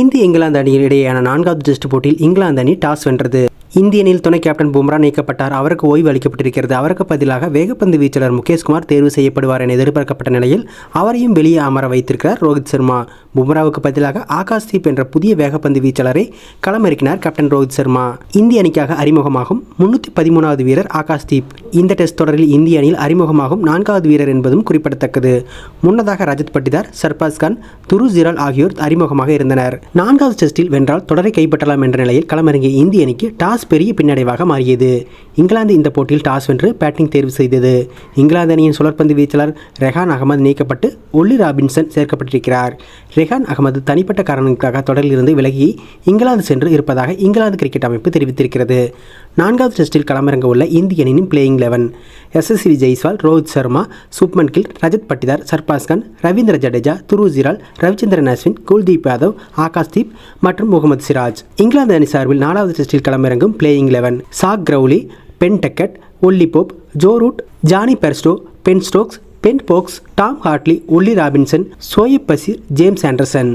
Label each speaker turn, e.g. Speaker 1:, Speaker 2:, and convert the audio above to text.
Speaker 1: இந்திய இங்கிலாந்து அணியின் இடையேயான நான்காவது டெஸ்ட் போட்டியில் இங்கிலாந்து அணி டாஸ் வென்றது. இந்திய அணியில் துணை கேப்டன் பும்ரா நீக்கப்பட்டார். அவருக்கு ஓய்வு அளிக்கப்பட்டிருக்கிறது. அவருக்கு பதிலாக வேகப்பந்து வீச்சாளர் முகேஷ்குமார் தேர்வு செய்யப்படுவார் என எதிர்பார்க்கப்பட்ட நிலையில் அவரையும் வெளியே அமர வைத்திருக்கிறார் ரோஹித் சர்மா. பும்ராவுக்கு பதிலாக ஆகாஷ்தீப் என்ற புதிய வேகப்பந்து வீச்சாளரை களமிறக்கினார் கேப்டன் ரோஹித் சர்மா. இந்திய அணிக்காக அறிமுகமாகும் முன்னூற்றி பதிமூணாவது வீரர் ஆகாஷ்தீப் இந்த டெஸ்ட் தொடரில் இந்திய அணியில் அறிமுகமாகும் நான்காவது வீரர் என்பதும் குறிப்பிடத்தக்கது. முன்னதாக ரஜத் பட்டிதார் சர்பாஸ் கான் துரு ஜிரால் ஆகியோர் அறிமுகமாக இருந்தனர். நான்காவது டெஸ்டில் வென்றால் தொடரை கைப்பற்றலாம் என்ற நிலையில் களமிறங்கிய இந்திய அணிக்கு டாஸ் பெரிய பின்னடைவாக மாறியது. இங்கிலாந்து இந்த போட்டியில் டாஸ் வென்று பேட்டிங் தேர்வு செய்தது. இங்கிலாந்து அணியின் சுழற்பந்து வீச்சாளர் ரெஹான் அகமது நீக்கப்பட்டு ஒல்லி ராபின்சன் சேர்க்கப்பட்டிருக்கிறார். ரெஹான் அகமது தனிப்பட்ட காரணங்களுக்காக தொடரிலிருந்து விலகி இங்கிலாந்து சென்று இருப்பதாக இங்கிலாந்து கிரிக்கெட் அமைப்பு தெரிவித்திருக்கிறது. நான்காவது டெஸ்டில் களமிறங்க உள்ள இந்திய அணியின் பிளேயிங் லெவன் எஸ்எஸ்வி ஜெய்ஸ்வால் ரோஹித் சர்மா சுப்மன் கில் ரஜத் பட்டிதார் சர்பாஸ் கான் ரவீந்திர ஜடேஜா துரு ஜிரால் ரவிச்சந்திரன் அஸ்வின் குல்தீப் யாதவ் ஆகாஷ்தீப் மற்றும் முகமது சிராஜ். இங்கிலாந்து அணி சார்பில் நாலாவது டெஸ்டில் களமிறங்கும் playing eleven Zak Crawley Ben Duckett Ollie Pope Joe Root Jonny Bairstow Ben Stokes Ben Foakes Tom Hartley Ollie Robinson Shoaib Bashir James Anderson